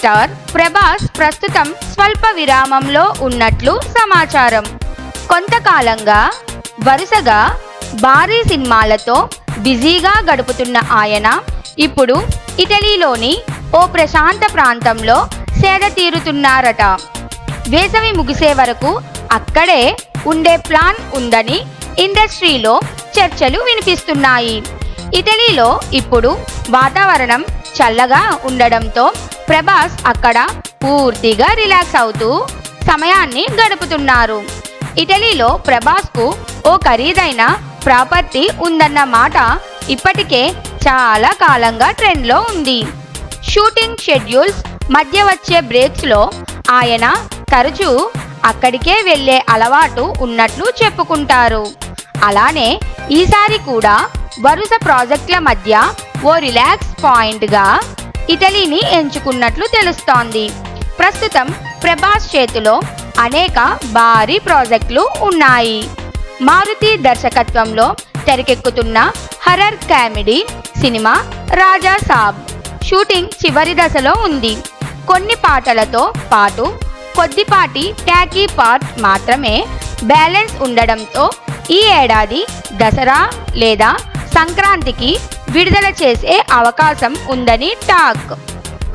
Star Prabhas ప్రస్తుతం స్వల్ప విరామంలో ఉన్నట్లు సమాచారం. కొంతకాలంగా వరుసగా భారీ సినిమాలతో బిజీగా గడుపుతున్న ఆయన ఇప్పుడు ఇటలీలోని ఓ ప్రశాంత ప్రాంతంలో సేద తీరుతున్నారట. వేసవి ముగిసే వరకు అక్కడే ఉండే ప్లాన్ ఉందని ఇండస్ట్రీలో చర్చలు వినిపిస్తున్నాయి. ఇటలీలో ఇప్పుడు వాతావరణం చల్లగా ఉండడంతో ప్రభాస్ అక్కడ పూర్తిగా రిలాక్స్ అవుతూ సమయాన్ని గడుపుతున్నారు. ఇటలీలో ప్రభాస్కు ఓ ఖరీదైన ప్రాపర్టీ ఉందన్న మాట ఇప్పటికే చాలా కాలంగా ట్రెండ్లో ఉంది. షూటింగ్ షెడ్యూల్స్ మధ్య వచ్చే బ్రేక్స్లో ఆయన తరచూ అక్కడికే వెళ్ళే అలవాటు ఉన్నట్లు చెప్పుకుంటారు. అలానే ఈసారి కూడా వరుస ప్రాజెక్టుల మధ్య ఓ రిలాక్స్ పాయింట్గా ఇటలీని ఎంచుకున్నట్లు తెలుస్తోంది. ప్రస్తుతం ప్రభాస్ చేతిలో అనేక భారీ ప్రాజెక్టులు ఉన్నాయి. మారుతి దర్శకత్వంలో తెరకెక్కుతున్న horror comedy cinema Raja Saab shooting చివరి దశలో ఉంది. కొన్ని పాటలతో పాటు కొద్దిపాటి ట్యాకీ పార్ట్ మాత్రమే బ్యాలెన్స్ ఉండడంతో ఈ ఏడాది దసరా లేదా సంక్రాంతికి విడుదల చేసే అవకాశం ఉందని టాక్.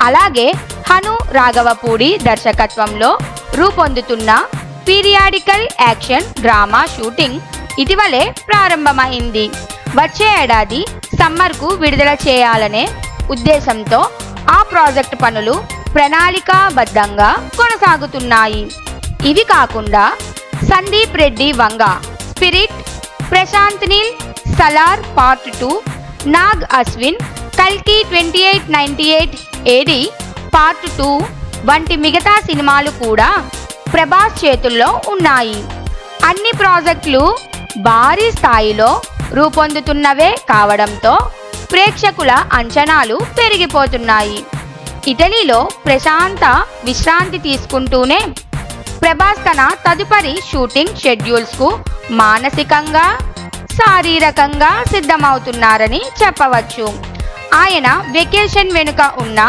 అలాగే హను రాఘవపూడి దర్శకత్వంలో రూపొందుతున్న పీరియాడికల్ యాక్షన్ డ్రామా షూటింగ్ ఇటీవలే ప్రారంభమైంది. వచ్చే ఏడాది సమ్మర్కు విడుదల చేయాలనే ఉద్దేశంతో ఆ ప్రాజెక్ట్ పనులు ప్రణాళికాబద్ధంగా కొనసాగుతున్నాయి. ఇవి కాకుండా Sandeep Reddy Vanga Spirit Prashanth Neel Salaar part two Nag Ashwin కల్కి twenty eight ninety eight AD part two వంటి మిగతా సినిమాలు కూడా ప్రభాస్ చేతుల్లో ఉన్నాయి. అన్ని ప్రాజెక్టులు భారీ స్థాయిలో రూపొందుతున్నవే కావడంతో ప్రేక్షకుల అంచనాలు పెరిగిపోతున్నాయి. ఇటలీలో ప్రశాంత విశ్రాంతి తీసుకుంటూనే ప్రభాస్ తన తదుపరి షూటింగ్ షెడ్యూల్స్కు మానసికంగా శారీరకంగా సిద్ధమవుతున్నారని చెప్పవచ్చు. ఆయన వెకేషన్ వెనుక ఉన్న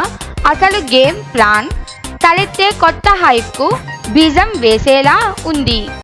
అసలు గేమ్ ప్లాన్ తలెత్తే కొత్త హైప్కు బీజం వేసేలా ఉంది.